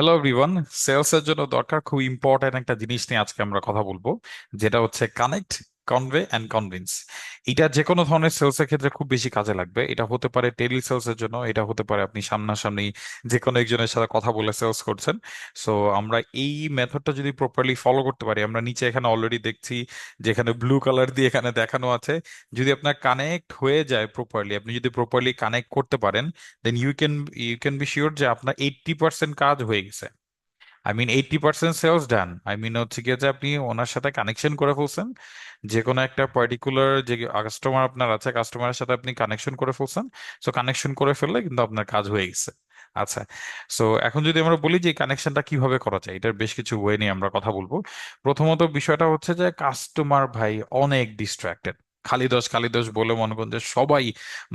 Hello everyone sales এর জন্য দরকার খুব ইম্পর্টেন্ট একটা জিনিস নিয়ে আজকে আমরা কথা বলব, যেটা হচ্ছে কানেক্ট কনভে অ্যান্ড কনভিন্স এটা যে কোনো ধরনের সেলসের ক্ষেত্রে খুব বেশি কাজে লাগবে। এটা হতে পারে টেলি সেলসের জন্য, এটা হতে পারে আপনি সামনাসামনি যে কোনো একজনের সাথে কথা বলে সেলস করছেন। সো আমরা এই মেথডটা যদি প্রপারলি ফলো করতে পারি, আমরা নিচে এখানে অলরেডি দেখছি, যেখানে ব্লু কালার দিয়ে এখানে দেখানো আছে। যদি আপনার কানেক্ট হয়ে যায় প্রপারলি আপনি যদি প্রপারলি কানেক্ট করতে পারেন then you can you can be sure যে আপনার এইটটি পার্সেন্ট কাজ হয়ে গেছে। I mean eighty percent sales done I mean হচ্ছে গিয়ে যে আপনি ওনার সাথে কানেকশন করে ফেলছেন যে কোনো একটা পার্টিকুলার যে কাস্টমার আপনার আছে কাস্টমারের সাথে আপনি কানেকশন করে ফেলছেন সো কানেকশন করে ফেললে কিন্তু আপনার কাজ হয়ে গেছে। আচ্ছা সো এখন যদি আমরা বলি যে কানেকশনটা কীভাবে করা যায়, এটার বেশ কিছু ওয়ে নিয়ে আমরা কথা বলব। প্রথমত বিষয়টা হচ্ছে যে কাস্টমার ভাই অনেক ডিস্ট্রাক্টেড খালি দোষ খালি দোষ বলে মনে করেন যে সবাই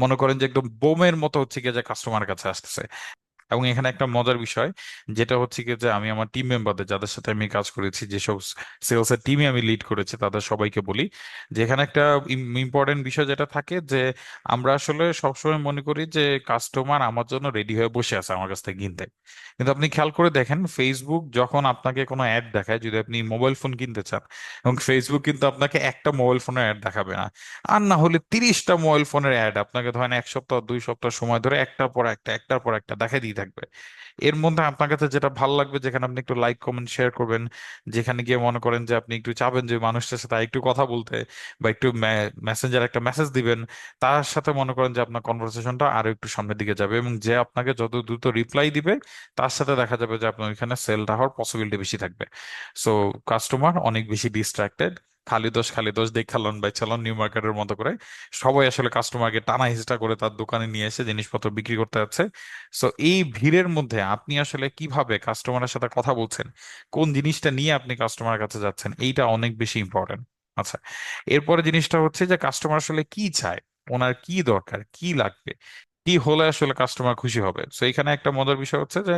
মনে করেন যে একদম বোমের মতো হচ্ছে গিয়ে যে কাস্টমার কাছে আসতেছে। এবং এখানে একটা মজার বিষয়, যেটা হচ্ছে কি যে আমি আমার টিম মেম্বারদের যাদের সাথে আমি কাজ করেছি, যেসব সেলস এর টিমে আমি লিড করেছি, তাদের সবাইকে বলি যে এখানে একটা ইম্পর্টেন্ট বিষয় যেটা থাকে যে আমরা আসলে সবসময় মনে করি যে কাস্টমার আমার জন্য রেডি হয়ে বসে আছে আমার কাছ থেকে কিনতে। কিন্তু আপনি খেয়াল করে দেখেন ফেসবুক যখন আপনাকে কোনো অ্যাড দেখায়, যদি আপনি মোবাইল ফোন কিনতে চান, এবং ফেসবুক কিন্তু আপনাকে একটা মোবাইল ফোনের অ্যাড দেখাবে না। আর না হলে তিরিশটা মোবাইল ফোনের অ্যাড আপনাকে ধরেন এক সপ্তাহ, দুই সপ্তাহ সময় ধরে একটার পর একটা, একটার পর একটা দেখা দিয়ে থাকবে। এর মধ্যে আপনার কাছে যেটা ভালো লাগবে, যেখানে আপনি একটু লাইক কমেন্ট শেয়ার করবেন, যেখানে গিয়ে মনে করেন যে আপনি একটু চাবেন যে মানুষটার সাথে একটু কথা বলতে বা একটু মেসেঞ্জার একটা মেসেজ দিবেন, তার সাথে মনে করেন যে আপনার কনভারসেশনটা আরও একটু সামনের দিকে যাবে এবং যে আপনাকে যত দ্রুত রিপ্লাই দিবে, তার সাথে দেখা যাবে যে আপনার ওইখানে সেলটা হওয়ার পসিবিলিটি বেশি থাকবে। সো কাস্টমার অনেক বেশি ডিস্ট্রাক্টেড খালি দোষ খালি দোষ দেখালন বাই চালন নিউ মার্কেটের মতো করে। সবাই আসলে কাস্টমারকে টানা হিসটা করে তার দোকানে নিয়ে এসে জিনিসপত্র বিক্রি করতে যাচ্ছে। সো এই ভিড়ের মধ্যে আপনি আসলে কীভাবে কাস্টমারের সাথে কথা বলছেন? কোন জিনিসটা নিয়ে আপনি কাস্টমারের কাছে যাচ্ছেন? এইটা অনেক বেশি ইম্পর্টেন্ট আচ্ছা এরপরে জিনিসটা হচ্ছে যে কাস্টমার আসলে কি চায়? ওনার কি দরকার? কি লাগবে? কি হলে আসলে কাস্টমার খুশি হবে? তো এখানে একটা মজার বিষয় হচ্ছে যে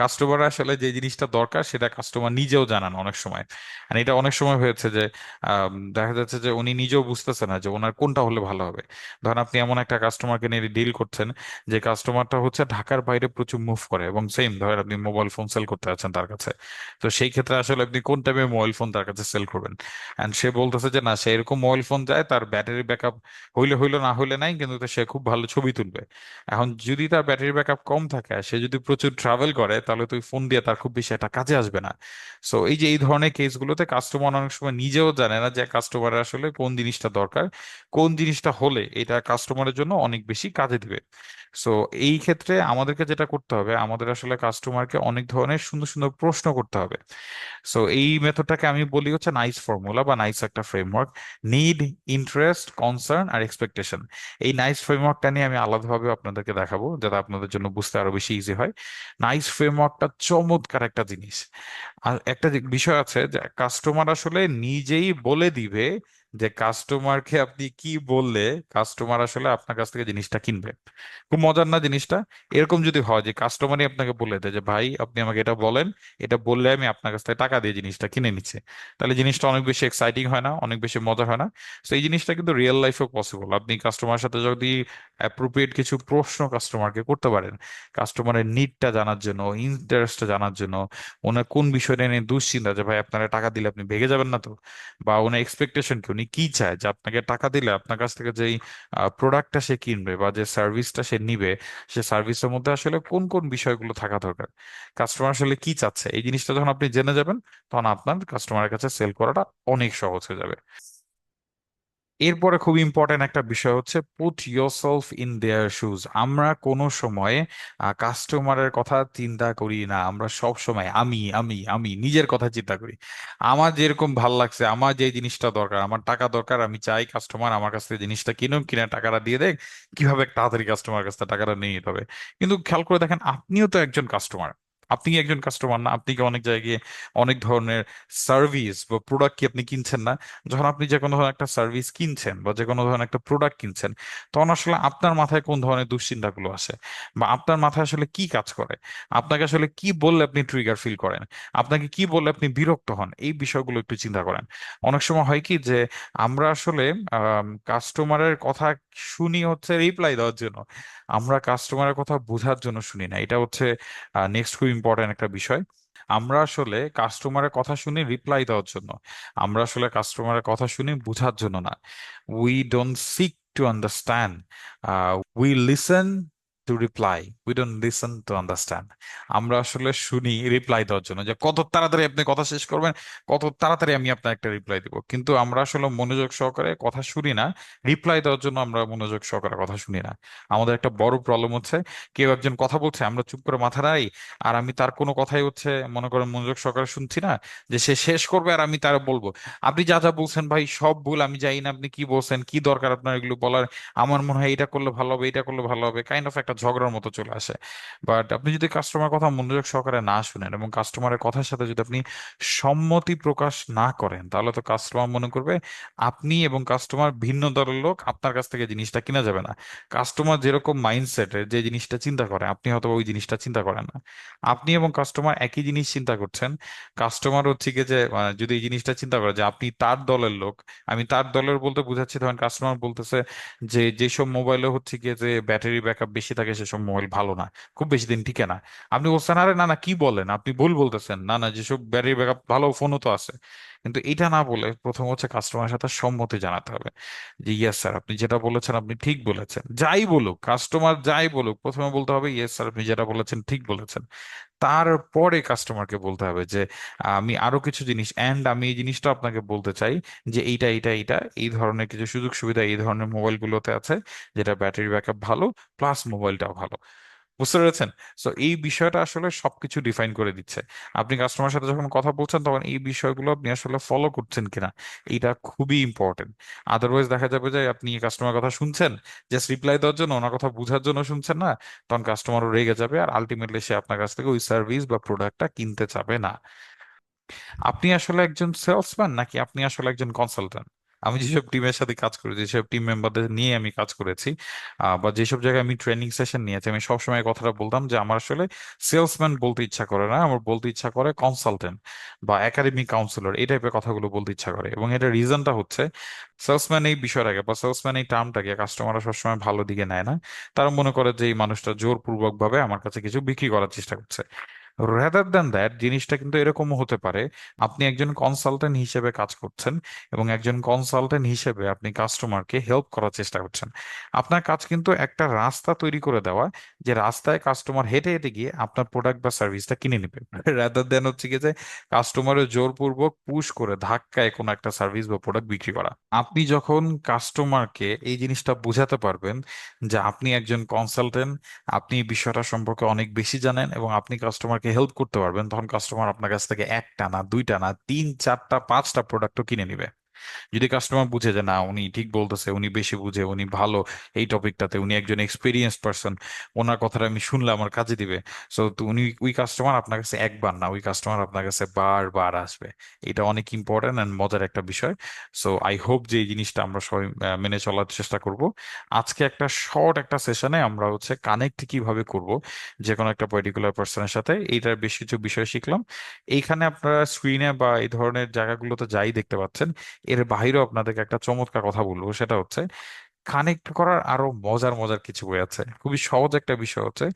কাস্টমার আসলে যে জিনিসটা দরকার সেটা কাস্টমার নিজেও জানান অনেক সময়। আর এটা অনেক সময় হয়েছে যে দেখা যাচ্ছে যে উনি নিজেও বুঝতেছে না যে ওনার কোনটা হলে ভালো হবে। ধরেন আপনি এমন একটা কাস্টমারকে নিয়ে ডিল করছেন যে কাস্টমারটা হচ্ছে ঢাকার বাইরে প্রচুর মুভ করে এবং সেম ধরেন আপনি মোবাইল ফোন সেল করতে আছেন তার কাছে। তো সেই ক্ষেত্রে আসলে আপনি কোন টাইমে মোবাইল ফোন তার কাছে সেল করবেন? এন্ড সে বলতেছে যে, না, সে এরকম মোবাইল ফোন যায়, তার ব্যাটারি ব্যাকআপ হইলে হইল না হইলে নাই, কিন্তু সে খুব ভালো ছবি তুলবে। এখন যদি তার ব্যাটারি ব্যাকআপ কম থাকে সে যদি প্রচুর ট্রাভেল করে, তাহলে তো ফোন দিয়ে তার খুব বেশি একটা কাজে আসবে না। সো এই যে এই ধরনের কেসগুলোতে কাস্টমার অনেক সময় নিজেও জানে না যে কাস্টমারের আসলে কোন জিনিসটা দরকার, কোন জিনিসটা হলে এটা কাস্টমারের জন্য অনেক বেশি কাজে দিবে। সো এই ক্ষেত্রে আমাদেরকে যেটা করতে হবে, আমাদের আসলে কাস্টমারকে অনেক ধরনের সুন্দর সুন্দর প্রশ্ন করতে হবে। সো এই মেথডটাকে আমি বলি হচ্ছে নাইস ফর্মুলা বা নাইস একটা ফ্রেমওয়ার্ক নিড ইন্টারেস্ট কনসার্ন আর এক্সপেকটেশন এই নাইস ফ্রেমওয়ার্কটা নিয়ে আমি আলাদাভাবে আপনাদেরকে দেখাবো, যাতে আপনাদের জন্য বুঝতে আরও বেশি ইজি হয়। নাইস ফ্রেমওয়ার্কটা চমৎকার একটা জিনিস। আর একটা বিষয় আছে যে কাস্টমার আসলে নিজেই বলে দিবে যে কাস্টমারকে আপনি কি বললে কাস্টমার আসলে আপনার কাছ থেকে জিনিসটা কিনবে। খুব মজার না জিনিসটা? এরকম যদি হয় যে কাস্টমারই আপনাকে বলে দেয় যে, ভাই, আপনি আমাকে এটা বলেন, এটা বললে আমি আপনার কাছ থেকে টাকা দিয়ে জিনিসটা কিনে নিচ্ছি। তাহলে জিনিসটা অনেক বেশি এক্সাইটিং হয় না, অনেক বেশি মজা হয় না। তো এই জিনিসটা কিন্তু রিয়েল লাইফেও পসিবল আপনি কাস্টমারের সাথে যদি অ্যাপ্রোপ্রিয়েট কিছু প্রশ্ন কাস্টমারকে করতে পারেন কাস্টমারের নিডটা জানার জন্য ইন্টারেস্টটা জানার জন্য, ওনার কোন বিষয়টা নিয়ে দুশ্চিন্তা যে, ভাই, আপনারা টাকা দিলে আপনি ভেগে যাবেন না তো? বা ওনার এক্সপেকটেশন কি? উনি কি চায়? যে আপনাকে টাকা দিলে আপনার কাছ থেকে যেই প্রোডাক্টটা সে কিনবে বা যে সার্ভিসটা সে নিবে, সে সার্ভিসের মধ্যে আসলে কোন কোন বিষয়গুলো থাকা দরকার? কাস্টমার আসলে কি চাচ্ছে? এই জিনিসটা যখন আপনি জেনে যাবেন, তখন আপনার কাস্টমারের কাছে সেল করাটা অনেক সহজ হয়ে যাবে। এরপরে খুব ইম্পর্টেন্ট একটা বিষয় হচ্ছে put yourself in their shoes আমরা কোনো সময় কাস্টমারের কথা চিন্তা করি না। আমরা সব সময় আমি আমি আমি নিজের কথা চিন্তা করি। আমার যেরকম ভালো লাগছে, আমার যে জিনিসটা দরকার, আমার টাকা দরকার, আমি চাই কাস্টমার আমার কাছ থেকে জিনিসটা কিনুক, কিনে টাকাটা দিয়ে দেখ কীভাবে তাড়াতাড়ি কাস্টমার কাছ থেকে টাকাটা নিয়ে নিতে হবে। কিন্তু খেয়াল করে দেখেন, আপনিও তো একজন কাস্টমার আপনি একজন কাস্টমার না, আপনি অনেক জায়গায় অনেক ধরনের সার্ভিস বা প্রোডাক্ট কি আপনি কিনছেন না? যখন আপনি যে কোনো ধরনের একটা সার্ভিস কিনছেন বা যে কোনো ধরনের একটা প্রোডাক্ট কিনছেন, তখন আসলে আপনার মাথায় কোন ধরনের দুশ্চিন্তাগুলো আসে? বা আপনার মাথায় আসলে কি কাজ করে? আপনাকে আসলে কি বললে আপনি ট্রিগার ফিল করেন? আপনাকে কি বললে আপনি বিরক্ত হন? এই বিষয়গুলো একটু চিন্তা করেন। অনেক সময় হয় কি যে, আমরা আসলে কাস্টমারের কথা শুনি হচ্ছে রিপ্লাই দেওয়ার জন্য। আমরা কাস্টমারের কথা বোঝার জন্য শুনি না। এটা হচ্ছে নেক্সট খুব ইম্পর্টেন্ট একটা বিষয়। আমরা আসলে কাস্টমারের কথা শুনি রিপ্লাই দেওয়ার জন্য। আমরা আসলে কাস্টমারের কথা শুনি বোঝার জন্য না। We don't seek to understand we listen to reply we don't listen to understand আমরা আসলে শুনি রিপ্লাই দেওয়ার জন্য যে কত তাড়াতাড়ি আপনি কথা শেষ করবেন, কত তাড়াতাড়ি আমি আপনার একটা রিপ্লাই দিব। কিন্তু আমরা আসলে মনোযোগ সহকারে কথা শুনি না রিপ্লাই দেওয়ার জন্য আমরা মনোযোগ সহকারে কথা শুনি না। আমাদের একটা বড় প্রবলেম হচ্ছে, কেউ একজন কথা বলছে, আমরা চুপ করে মাথা নাই, আর আমি তার কোনো কথাই হচ্ছে মনে করেন মনোযোগ সহকারে শুনছি না, যে সে শেষ করবে আর আমি তার বলব। আপনি যা যা বলছেন ভাই, সব ভুল, আমি জানি না আপনি কি বলছেন, কি দরকার আপনার এগুলো বলার? আমার মনে হয় এটা করলে ভালো হবে এটা করলে ভালো হবে কাইন্ড অফ একটা ঝগড়ার মতো চলে আসে। বাট আপনি যদি কাস্টমার কথা মনোযোগ সহকারে না শুনেন এবং কাস্টমারের কথার সাথে যদি আপনি সম্মতি প্রকাশ না করেন, তাহলে তো কাস্টমার মনে করবে আপনি এবং কাস্টমার ভিন্ন দলের লোক, আপনার কাছ থেকে জিনিসটা কিনা যাবে না। কাস্টমার যেরকম মাইন্ডসেটের যে জিনিসটা চিন্তা করে, আপনি হয়তো ওই জিনিসটা চিন্তা করেন না। আপনি এবং কাস্টমার একই জিনিস চিন্তা করছেন। কাস্টমার হচ্ছে কি যে যদি এই জিনিসটা চিন্তা করে যে আপনি তার দলের লোক, আমি তার দলের বলতে বুঝাচ্ছি, ধরেন কাস্টমার বলতেছে যে, যেসব মোবাইলে হচ্ছে কি যে ব্যাটারি ব্যাকআপ বেশি থাকে সেসব মোবাইল ভালো না, খুব বেশি দিন টিকে না। আপনি বলছেন, আরে, না না, কি বলেন? আপনি ভুল বলতেছেন। না না, যেসব ব্যাটারি ব্যাকআপ ভালো, ফোনও তো আছে। কিন্তু এটা না বলে প্রথম হচ্ছে কাস্টমারের সাথে সম্মতি জানাতে হবে যে ইয়েস স্যার আপনি যেটা বলেছেন আপনি ঠিক বলেছেন। যাই বলুক কাস্টমার যাই বলুক, প্রথমে বলতে হবে ইয়েস স্যার আপনি যেটা বলেছেন ঠিক বলেছেন। তারপরে কাস্টমারকে বলতে হবে যে, আমি আরও কিছু জিনিস এন্ড আমি এই জিনিসটা আপনাকে বলতে চাই যে, এইটা এইটা এইটা, এই ধরনের কিছু সুযোগ সুবিধা এই ধরনের মোবাইলগুলোতে আছে, যেটা ব্যাটারি ব্যাকআপ ভালো প্লাস মোবাইলটাও ভালো। বুঝতে পেরেছেন? সো এই বিষয়টা আসলে সবকিছু ডিফাইন করে দিচ্ছে। আপনি কাস্টমার সাথে যখন কথা বলছেন, তখন এই বিষয়গুলো আপনি আসলে ফলো করছেন কিনা এটা খুবই ইম্পর্টেন্ট আদারওয়াইজ দেখা যাবে যে আপনি কাস্টমার কথা শুনছেন জাস্ট রিপ্লাই দেওয়ার জন্য, ওনার কথা বোঝার জন্য শুনছেন না, তখন কাস্টমারও রেগে যাবে আর আলটিমেটলি সে আপনার কাছ থেকে ওই সার্ভিস বা প্রোডাক্টটা কিনতে চাবে না। আপনি আসলে একজন সেলসম্যান নাকি আপনি আসলে একজন কনসালট্যান্ট আমি যেসব টিমের সাথে কাজ করি যেসব টিম মেম্বারদের নিয়ে আমি কাজ করেছি বা যেসব জায়গায় আমি ট্রেনিং সেশন নিয়েছি, আমি সবসময় কথাটা বলতাম যে, আমার আসলে সেলসম্যান বলতে ইচ্ছা করে না, আমার বলতে ইচ্ছা করে কনসালটেন্ট বা একাডেমিক কাউন্সিলর এই টাইপের কথাগুলো বলতে ইচ্ছা করে। এবং এটা রিজনটা হচ্ছে সেলসম্যান এই বিষয়টাকে বা সেলসম্যান এই টার্মটাকে কাস্টমাররা সবসময় ভালো দিকে নেয় না। তারা মনে করে যে, এই মানুষটা জোরপূর্বক ভাবে আমার কাছে কিছু বিক্রি করার চেষ্টা করছে। রেদার দ্যান দ্যাট জিনিসটা কিন্তু এরকমও হতে পারে। আপনি একজন কনসালটেন্ট হিসেবে কাজ করছেন এবং একজন কনসালটেন্ট হিসেবে আপনি কাস্টমারকে হেল্প করার চেষ্টা করছেন। আপনার কাজ কিন্তু একটা রাস্তা তৈরি করে দেওয়া, যে রাস্তায় কাস্টমার হেঁটে হেঁটে গিয়ে আপনার প্রোডাক্ট বা সার্ভিসটা কিনে নেবে। রেদার দেন হচ্ছে কি যে কাস্টমারের জোরপূর্বক পুশ করে ধাক্কায় কোনো একটা সার্ভিস বা প্রোডাক্ট বিক্রি করা। আপনি যখন কাস্টমারকে এই জিনিসটা বোঝাতে পারবেন যে আপনি একজন কনসালটেন্ট আপনি বিষয়টা সম্পর্কে অনেক বেশি জানেন এবং আপনি কাস্টমারকে হেল্প করতে পারবেন। তখন কাস্টমার আপনার কাছ থেকে একটা না, দুইটা না, তিন, চারটা, পাঁচটা প্রোডাক্টও কিনে নিবে। যদি কাস্টমার বুঝে যে, না, উনি ঠিক বলতেছে, উনি বেশি বুঝে, উনি ভালো এই টপিকটাতে উনি একজন এক্সপিরিয়েন্স পারসন ওনার কথাটা আমি শুনলে আমার কাজে দিবে। সো উনি, ওই কাস্টমার আপনার কাছে একবার না, ওই কাস্টমার আপনার কাছে বারবার আসবে। এটা অনেক ইম্পর্টেন্ট অ্যান্ড মজার একটা বিষয়। সো আই হোপ যে, এই জিনিসটা আমরা সবাই মেনে চলার চেষ্টা করব। আজকে একটা শর্ট একটা সেশনে আমরা হচ্ছে কানেক্ট কীভাবে করব যে কোনো একটা পার্টিকুলার পার্সনের সাথে, এইটার বেশ কিছু বিষয় শিখলাম। এইখানে আপনারা স্ক্রিনে বা এই ধরনের জায়গাগুলোতে যাই দেখতে পাচ্ছেন এর বাইরেও আপনাদেরকে একটা চমৎকার কথা বলব, সেটা হচ্ছে কানেক্ট করার আরও মজার মজার কিছু বই আছে। খুবই সহজ একটা বিষয় হচ্ছে,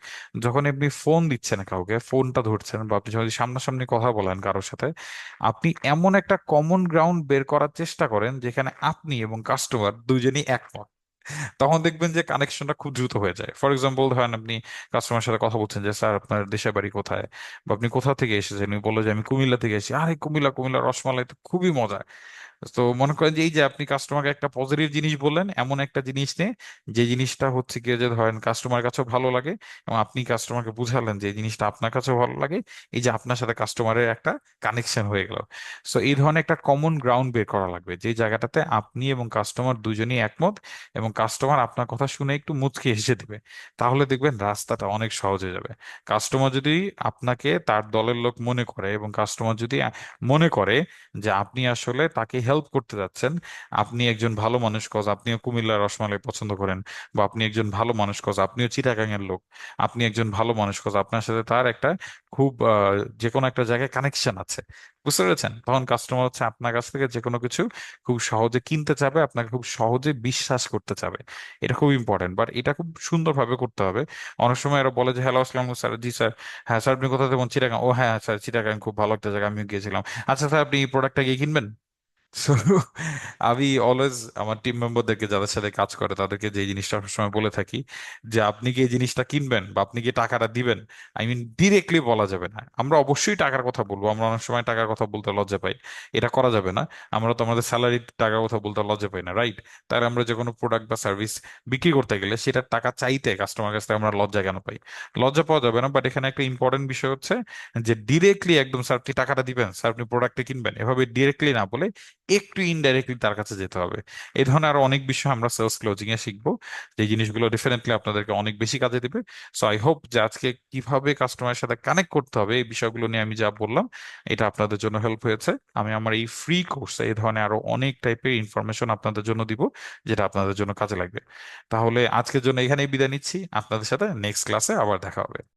যখন আপনি ফোন দিচ্ছেন কাউকে ফোনটা ধরছেন বা আপনি যদি সামনাসামনি কথা বলেন কারোর সাথে, আপনি এমন একটা কমন গ্রাউন্ড বের করার চেষ্টা করেন যেখানে আপনি এবং কাস্টমার দুজনই একমত। তখন দেখবেন যে কানেকশনটা খুব দ্রুত হয়ে যায়। ফর এক্সাম্পল ধরেন আপনি কাস্টমার সাথে কথা বলছেন যে, স্যার, আপনার দেশের বাড়ি কোথায়? বা আপনি কোথা থেকে এসেছেন? বলল যে, আমি কুমিল্লা থেকে এসেছি। আরে কুমিল্লা কুমিল্লা রসমালাই তো খুবই মজা তো মনে করেন যে এই যে আপনি কাস্টমারকে একটা পজিটিভ জিনিস বললেন, এমন একটা জিনিস নিয়ে যে জিনিসটা হচ্ছে কি যে ধরেন কাস্টমার কাছেও ভালো লাগে এবং আপনি কাস্টমারকে বুঝালেন যে এই জিনিসটা আপনার কাছেও ভালো লাগে, এই যে আপনার সাথে কাস্টমারের একটা কানেকশন হয়ে গেল। সো এই ধরনের একটা কমন গ্রাউন্ড বের করা লাগবে যে জায়গাটাতে আপনি এবং কাস্টমার দুজনেই একমত এবং কাস্টমার আপনার কথা শুনে একটু মুচকি হেসে দিবে। তাহলে দেখবেন রাস্তাটা অনেক সহজ হয়ে যাবে। কাস্টমার যদি আপনাকে তার দলের লোক মনে করে এবং কাস্টমার যদি মনে করে যে আপনি আসলে তাকে হেল্প হেল্প করতে যাচ্ছেন, আপনি একজন ভালো মানুষ কজ আপনিও কুমিল্লার রসমালাই পছন্দ করেন বা আপনি একজন ভালো মানুষ কজ আপনিও চিটাগাঙের লোক, আপনি একজন ভালো মানুষ কজ আপনার সাথে তার একটা খুব যে কোনো একটা জায়গায় কানেকশন আছে। বুঝতে পেরেছেন? তখন কাস্টমার হচ্ছে আপনার কাছ থেকে যে কোনো কিছু খুব সহজে কিনতে চাবে, আপনাকে খুব সহজে বিশ্বাস করতে চাবে। এটা খুব ইম্পর্টেন্ট বাট এটা খুব সুন্দরভাবে করতে হবে। অনেক সময় এরা বলে যে হ্যালো আসসালাম স্যার। জি, স্যার। হ্যাঁ স্যার, আপনি কোথা থেকে চিটাগাং ও হ্যাঁ স্যার, চিটাগাং। খুব ভালো একটা জায়গা আমিও গিয়েছিলাম। আচ্ছা স্যার, আপনি এই প্রোডাক্টটা গিয়ে কিনবেন? So, আমি অলওয়েজ আমার টিম মেম্বারদেরকে যাদের সাথে কাজ করে তাদেরকে যে জিনিসটা সবসময় বলে থাকি যে আপনি কি এই জিনিসটা কিনবেন বা আপনি কি টাকাটা দিবেন? আই মিন ডিরেক্টলি বলা যাবে না। আমরা অবশ্যই টাকার কথা বলব। আমরা অনেক সময় টাকার কথা বলতে লজ্জা পাই। এটা করা যাবে না। আমরা তো আমাদের স্যালারি টাকার কথা বলতে লজ্জা পাই না রাইট তাই আমরা যে কোনো প্রোডাক্ট বা সার্ভিস বিক্রি করতে গেলে সেটার টাকা চাইতে কাস্টমার কাছ থেকে আমরা লজ্জা কেন পাই? লজ্জা পাওয়া যাবে না বাট এখানে একটা ইম্পর্টেন্ট বিষয় হচ্ছে যে ডিরেক্টলি একদম স্যার আপনি টাকাটা দিবেন স্যার আপনি প্রোডাক্টটা কিনবেন। এভাবে ডিরেক্টলি না বলে একটু ইনডাইরেক্টলি তার কাছে যেতে হবে। এই ধরনের আরও অনেক বিষয় আমরা সেলস ক্লোজিং এ শিখব। যে জিনিসগুলো ডেফিনেটলি আপনাদেরকে অনেক বেশি কাজে দিবে। সো আই হোপ যে আজকে কীভাবে কাস্টমারের সাথে কানেক্ট করতে হবে, এই বিষয়গুলো নিয়ে আমি যা বললাম, এটা আপনাদের জন্য হেল্প হয়েছে। আমি আমার এই ফ্রি কোর্সে এই ধরনের আরও অনেক টাইপের ইনফরমেশন আপনাদের জন্য দিব, যেটা আপনাদের জন্য কাজে লাগবে। তাহলে আজকের জন্য এখানেই বিদায় নিচ্ছি। আপনাদের সাথে নেক্সট ক্লাসে আবার দেখা হবে।